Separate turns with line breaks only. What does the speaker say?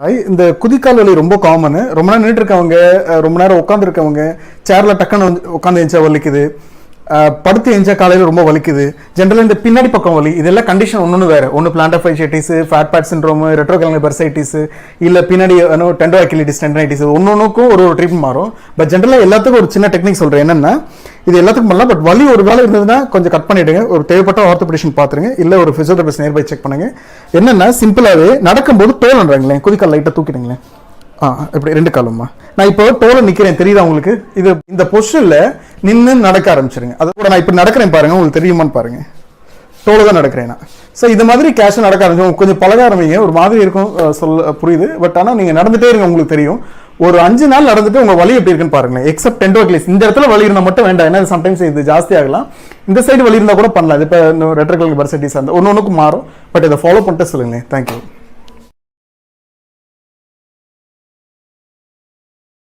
ஐ, இந்த குதிக்கால் வலி ரொம்ப காமனு ரொம்ப நேரம் நின்றுட்டு இருக்கவங்க ரொம்ப நேரம் உட்காந்துருக்கவங்க சேரில் சேர்ல டக்குன்னு உட்காந்து எழுந்தா வலிக்குது. படுத்து எழுந்தா காலையில் ரொம்ப வலிக்குது. ஜென்ரலாக இந்த பின்னாடி பக்கம் வலி இதெல்லாம் கண்டிஷன் ஒன்று வேறு. ஒன்று plantar fasciitis fat pad retro ரெட்ரோகலங்க bursitis இல்லை பின்னாடி டெண்டோ அக்கிலிட்டிஸ் டெண்டனைட்டிஸ் ஒன்று ஒன்றுக்கும் ஒரு ஒரு ட்ரீட்மெண்ட் மாறும். பட் ஜென்ரலாக எல்லாத்துக்கும் ஒரு சின்ன டெக்னிக் சொல்கிறேன் என்னென்னா இது எல்லாத்துக்கும் பண்ணலாம் பட் வலி ஒரு வேலை இருந்ததுன்னா கொஞ்சம் கட் பண்ணிவிடுங்க ஒரு தேவைப்பட்ட ஆர்த்தோபெடிஷன் பார்த்துருங்க. இல்லை ஒரு ஃபிசியோதெரபிஸ்ட் நியர்பை செக் பண்ணுங்க. என்னென்னா சிம்பிளாகவே நடக்கும்போது தோலன்றாங்களேன் குதிக்கால் லைட்டாக தூக்கிடுங்களேன். ஆ இப்படி ரெண்டு காலம்மா. நான் இப்போ தோலை நிற்கிறேன் தெரியுதா உங்களுக்கு? இது இந்த பொசிஷனில் நின்று நடக்க ஆரம்பிச்சிருங்க. அதை கூட நான் இப்போ நடக்கிறேன் பாருங்கள் உங்களுக்கு தெரியுமான்னு பாருங்கள் தோலை தான் நடக்கிறேன் நான். ஸோ இது மாதிரி கேஷ் நடக்க ஆரம்பிச்சு கொஞ்சம் பழக ஆரம்பிங்க ஒரு மாதிரி இருக்கும் சொல்ல புரியுது. பட் ஆனால் நீங்கள் நடந்துட்டே இருங்க உங்களுக்கு தெரியும். ஒரு அஞ்சு நாள் நடந்துட்டு உங்கள் வழி எப்படி இருக்குன்னு பாருங்களேன். எக்ஸப்ட் டென்டோக்லிஸ் இந்த இடத்துல வலி இருந்தால் மட்டும் வேண்டாம். ஏன்னா சம்டைம்ஸ் இது ஜாஸ்தி ஆகலாம். இந்த சைடு வலி இருந்தால் கூட பண்ணலாம். இது இப்போ ரெட்ரகல் பர்சன்டேஜ் அந்த ஒன்று ஒன்றுக்கு மாறும். பட் இதை ஃபாலோ பண்ணிட்டு சொல்லுங்களேன். தேங்க்யூ